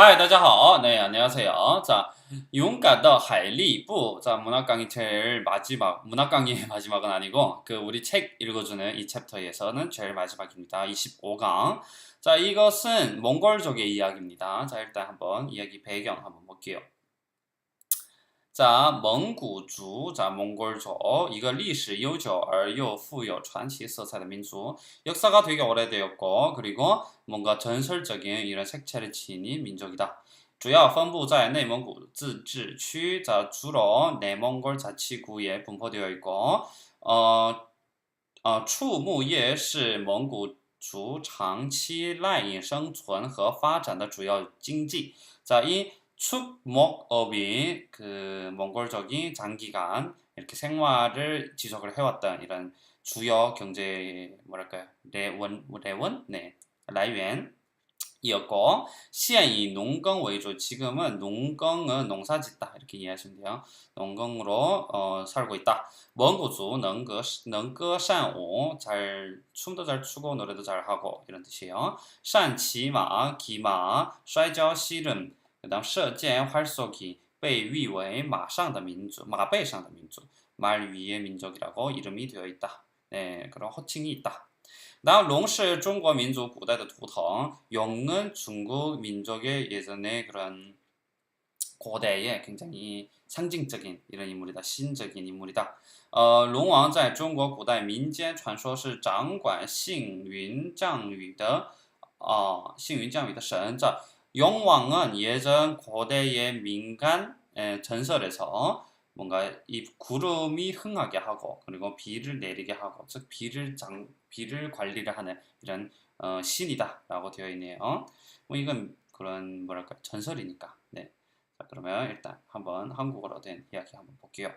嗨，大家好. 네, 안녕하세요. 자, 용가더 하이리부. 자, 문학 강의 제일 마지막, 문학 강의의 마지막은 아니고, 그 우리 책 읽어주는 이 챕터에서는 제일 마지막입니다. 25강. 자, 이것은 몽골족의 이야기입니다. 자, 일단 한번 이야기 배경 한번 볼게요. 자, 몽구주, 자, 몽골족, 이거 历史悠久而又富有传奇色彩的民族. 역사가 되게 오래되었고, 그리고 뭔가 전설적인 이런 색채를 지닌 민족이다. 主要分布在内蒙古自治区, 자, 주로 내몽골 자치구에 분포되어 있고, 어, 어, 畜牧业是蒙古族长期赖以生存和发展的主要经济. 자, 이 축목업이 그 몽골족이 장기간 이렇게 생활을 지속을 해왔던 이런 주요 경제 뭐랄까요 레원 레원 네 라이웬 이었고 시엔이 농耕 위주 지금은 농耕은 농사짓다 이렇게 이해하시면 돼요. 농耕으로 어, 살고 있다. 몽고주 능거 능거 산舞 잘 춤도 잘 추고 노래도 잘 하고 이런 뜻이에요. 산骑马 기마 摔跤 씨름 그다음 射箭 활쏘기 被誉为马上的民族马背上的民族말 위의 민족이라고 이름이 되어 있다. 네, 그런 호칭이 있다. 다음 롱是 중국 민족 古代的图腾 용은 중국 민족의 예전에 그런 고대의 굉장히 상징적인 이런 인물이다. 신적인 인물이다. 어, 롱왕 在中国古代民间传说是掌管幸运降雨的어, 幸运降雨的神. 자, 용왕은 예전 고대의 민간 에, 전설에서 뭔가 이 구름이 흥하게 하고 그리고 비를 내리게 하고 즉 비를 장 비를 관리를 하는 이런 어, 신이다라고 되어 있네요. 뭐 이건 그런 뭐랄까 전설이니까. 네. 자 그러면 일단 한번 한국어로 된 이야기 한번 볼게요.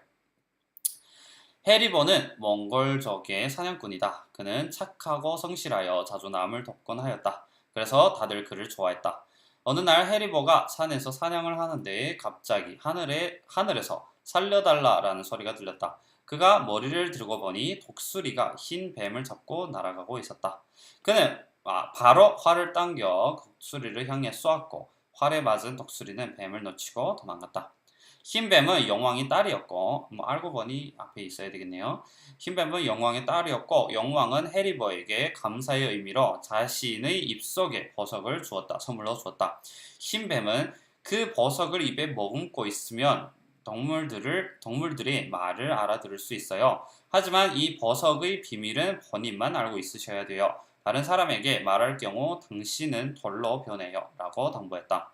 해리보는 몽골족의 사냥꾼이다. 그는 착하고 성실하여 자주 남을 돕곤 하였다. 그래서 다들 그를 좋아했다. 어느 날 해리보가 산에서 사냥을 하는데 갑자기 하늘에 하늘에서 살려달라라는 소리가 들렸다. 그가 머리를 들고 보니 독수리가 흰 뱀을 잡고 날아가고 있었다. 그는 아, 바로 활을 당겨 독수리를 향해 쏘았고 활에 맞은 독수리는 뱀을 놓치고 도망갔다. 흰뱀은 영왕의 딸이었고 뭐 알고 보니 앞에 있어야 되겠네요. 흰뱀은 영왕의 딸이었고 영왕은 해리버에게 감사의 의미로 자신의 입속에 버섯을 주었다. 선물로 주었다. 흰뱀은 그 버섯을 입에 머금고 있으면 동물들을 동물들이 말을 알아들을 수 있어요. 하지만 이 버섯의 비밀은 본인만 알고 있으셔야 돼요. 다른 사람에게 말할 경우 당신은 돌로 변해요 라고 당부했다.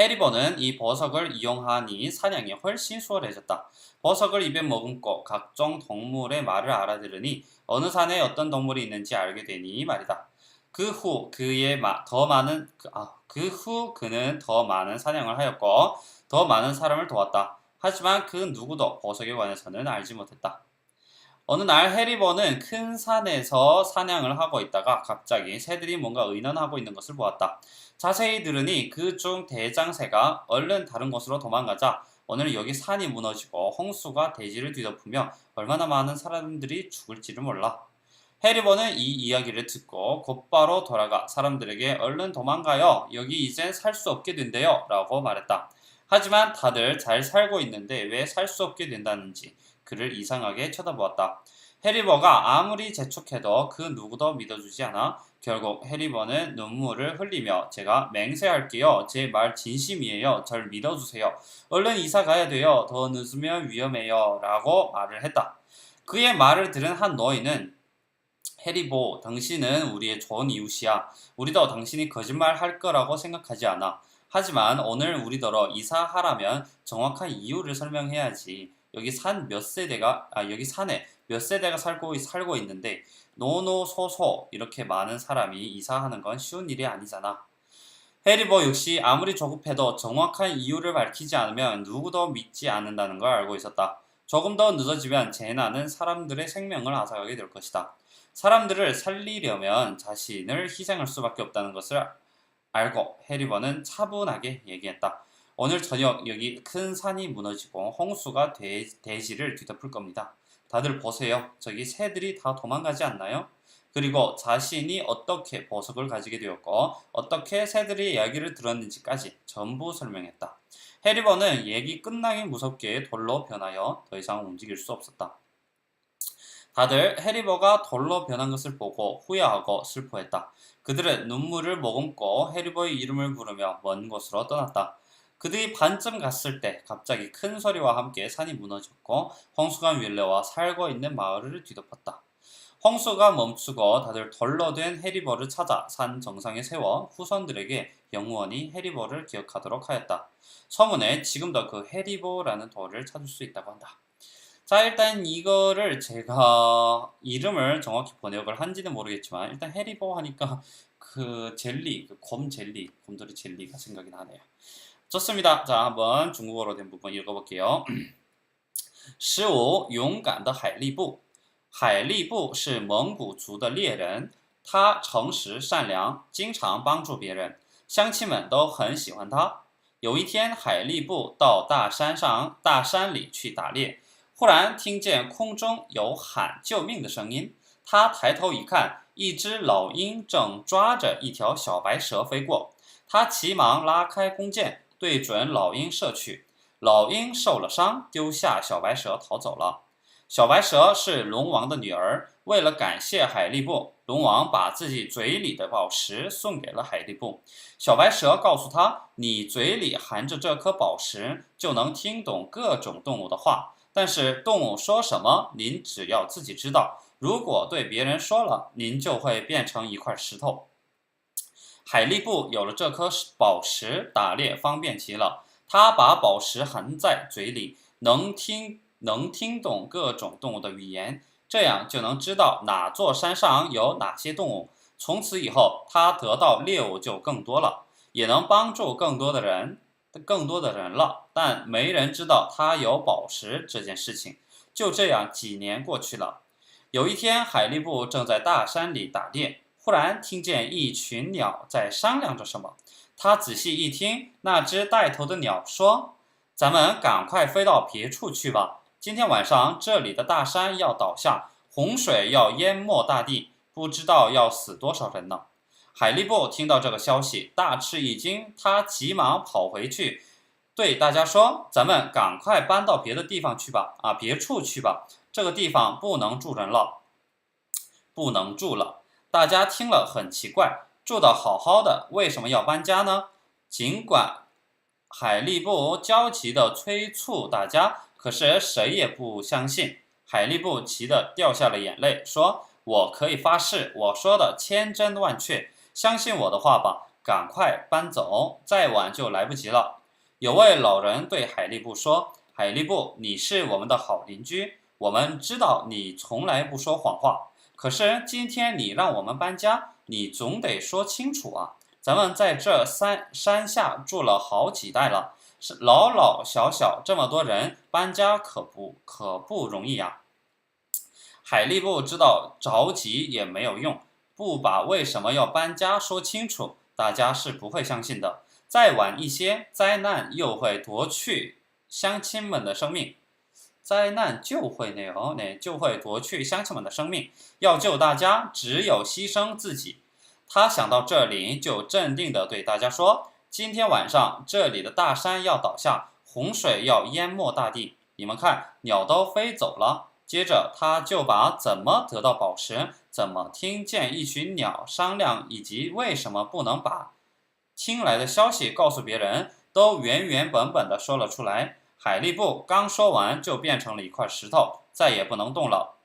해리버는 이 버섯을 이용하니 사냥이 훨씬 수월해졌다. 버섯을 입에 머금고 각종 동물의 말을 알아들으니 어느 산에 어떤 동물이 있는지 알게 되니 말이다. 그 후 그의 마, 더 많은 아, 그 후 그는 더 많은 사냥을 하였고 더 많은 사람을 도왔다. 하지만 그 누구도 버섯에 관해서는 알지 못했다. 어느 날 해리버는 큰 산에서 사냥을 하고 있다가 갑자기 새들이 뭔가 의논하고 있는 것을 보았다. 자세히 들으니 그 중 대장새가 얼른 다른 곳으로 도망가자 오늘 여기 산이 무너지고 홍수가 대지를 뒤덮으며 얼마나 많은 사람들이 죽을지를 몰라. 해리버는 이 이야기를 듣고 곧바로 돌아가 사람들에게 얼른 도망가요. 여기 이젠 살 수 없게 된대요. 라고 말했다. 하지만 다들 잘 살고 있는데 왜 살 수 없게 된다는지 그를 이상하게 쳐다보았다. 해리버가 아무리 재촉해도 그 누구도 믿어주지 않아 결국 해리버는 눈물을 흘리며 제가 맹세할게요. 제 말 진심이에요. 절 믿어주세요. 얼른 이사 가야 돼요. 더 늦으면 위험해요. 라고 말을 했다. 그의 말을 들은 한 노인은 해리보, 당신은 우리의 좋은 이웃이야. 우리도 당신이 거짓말 할 거라고 생각하지 않아. 하지만 오늘 우리더러 이사하라면 정확한 이유를 설명해야지. 여기 산 몇 세대가 아 여기 산에 몇 세대가 살고 살고 있는데 노노소소 이렇게 많은 사람이 이사하는 건 쉬운 일이 아니잖아. 해리버 역시 아무리 조급해도 정확한 이유를 밝히지 않으면 누구도 믿지 않는다는 걸 알고 있었다. 조금 더 늦어지면 제나는 사람들의 생명을 앗아가게 될 것이다. 사람들을 살리려면 자신을 희생할 수밖에 없다는 것을 알고 해리버는 차분하게 얘기했다. 오늘 저녁 여기 큰 산이 무너지고 홍수가 대, 대지를 뒤덮을 겁니다. 다들 보세요. 저기 새들이 다 도망가지 않나요? 그리고 자신이 어떻게 보석을 가지게 되었고 어떻게 새들의 이야기를 들었는지까지 전부 설명했다. 해리버는 얘기 끝나기 무섭게 돌로 변하여 더 이상 움직일 수 없었다. 다들 해리버가 돌로 변한 것을 보고 후회하고 슬퍼했다. 그들은 눈물을 머금고 해리버의 이름을 부르며 먼 곳으로 떠났다. 그들이 반쯤 갔을 때 갑자기 큰 소리와 함께 산이 무너졌고 홍수가 밀려와 살고 있는 마을을 뒤덮었다. 홍수가 멈추고 다들 덜러 된 해리버를 찾아 산 정상에 세워 후손들에게 영원히 해리버를 기억하도록 하였다. 서문에 지금도 그 해리버라는 돌을 찾을 수 있다고 한다. 자, 일단 이거를 제가 이름을 정확히 번역을 한지는 모르겠지만 일단 해리버 하니까 그 젤리, 그 곰 젤리, 곰돌이 젤리가 생각이 나네요. 좋습니다. 자, 한번 중국어로 된 부분 읽어볼게요. 十五勇敢的海力布是蒙古族的猎人，他诚实善良，经常帮助别人，乡亲们都很喜欢他。有一天，海力布到大山上大山里去打猎，忽然听见空中有喊救命的声音。他抬头一看，一只老鹰正抓着一条小白蛇飞过。他急忙拉开弓箭， 对准老鹰射去。老鹰受了伤，丢下小白蛇逃走了。小白蛇是龙王的女儿，为了感谢海力布，龙王把自己嘴里的宝石送给了海力布。小白蛇告诉他：“你嘴里含着这颗宝石，就能听懂各种动物的话。”但是动物说什么，您只要自己知道。如果对别人说了，您就会变成一块石头。海力布有了这颗宝石，打猎方便极了。他把宝石含在嘴里，能听能听懂各种动物的语言，这样就能知道哪座山上有哪些动物。从此以后，他得到猎物就更多了，也能帮助更多的人。更多的人了，但没人知道他有宝石这件事情。就这样，几年过去了。有一天，海力布正在大山里打猎，忽然听见一群鸟在商量着什么。他仔细一听，那只带头的鸟说：“咱们赶快飞到别处去吧！今天晚上这里的大山要倒下，洪水要淹没大地，不知道要死多少人呢。”海力布听到这个消息，大吃一惊。他急忙跑回去，对大家说：“咱们赶快搬到别的地方去吧！啊，别处去吧！这个地方不能住人了，不能住了。”大家听了很奇怪，住的好好的，为什么要搬家呢？尽管海力布焦急地催促大家，可是谁也不相信。海力布急得掉下了眼泪，说：“我可以发誓，我说的千真万确。”相信我的话吧，赶快搬走，再晚就来不及了。有位老人对海力布说：“海力布，你是我们的好邻居，我们知道你从来不说谎话。可是今天你让我们搬家，你总得说清楚啊！咱们在这山山下住了好几代了，是老老小小这么多人，搬家可不可不容易呀。”海力布知道着急也没有用。不把为什么要搬家说清楚，大家是不会相信的。再晚一些，灾难又会夺去乡亲们的生命，灾难就会那哦那就会夺去乡亲们的生命。要救大家，只有牺牲自己。他想到这里，就镇定地对大家说：“今天晚上这里的大山要倒下，洪水要淹没大地。你们看，鸟都飞走了。”接着，他就把怎么得到宝石。怎么听见一群鸟商量，以及为什么不能把听来的消息告诉别人，都原原本本的说了出来。海力布刚说完，就变成了一块石头，再也不能动了。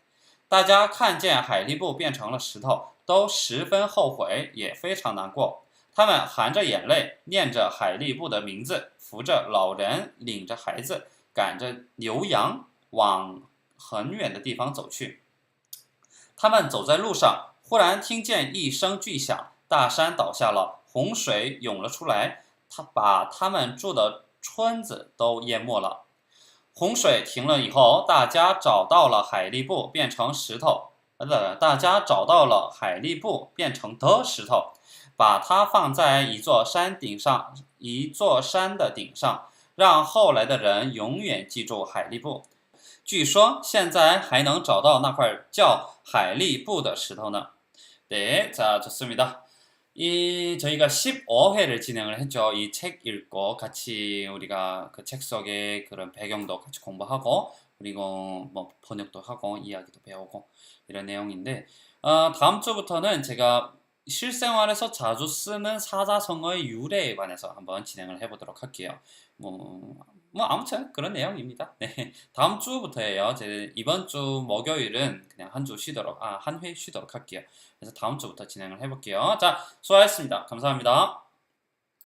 大家看见海力布变成了石头，都十分后悔，也非常难过。他们含着眼泪，念着海力布的名字，扶着老人，领着孩子，赶着牛羊往很远的地方走去。他们走在路上，忽然听见一声巨响，大山倒下了，洪水涌了出来，他把他们住的村子都淹没了，洪水停了以后，大家找到了海力布变成石头，呃，大家找到了海力布变成的石头。把它放在一座山顶上，一座山的顶上，让后来的人永远记住海力布。据说现在还能找到那块叫海力布的石头呢。对，这就是你的。 이 저희가 15회를 진행을 했죠. 이 책 읽고 같이 우리가 그 책 속의 그런 배경도 같이 공부하고 그리고 뭐 번역도 하고 이야기도 배우고 이런 내용인데 어, 다음 주부터는 제가 실생활에서 자주 쓰는 사자성어의 유래에 관해서 한번 진행을 해보도록 할게요. 뭐, 뭐 아무튼 그런 내용입니다. 네, 다음 주부터예요. 제 이번 주 목요일은 그냥 한 주 쉬도록 아 한 회 쉬도록 할게요. 그래서 다음 주부터 진행을 해볼게요. 자, 수고하셨습니다. 감사합니다.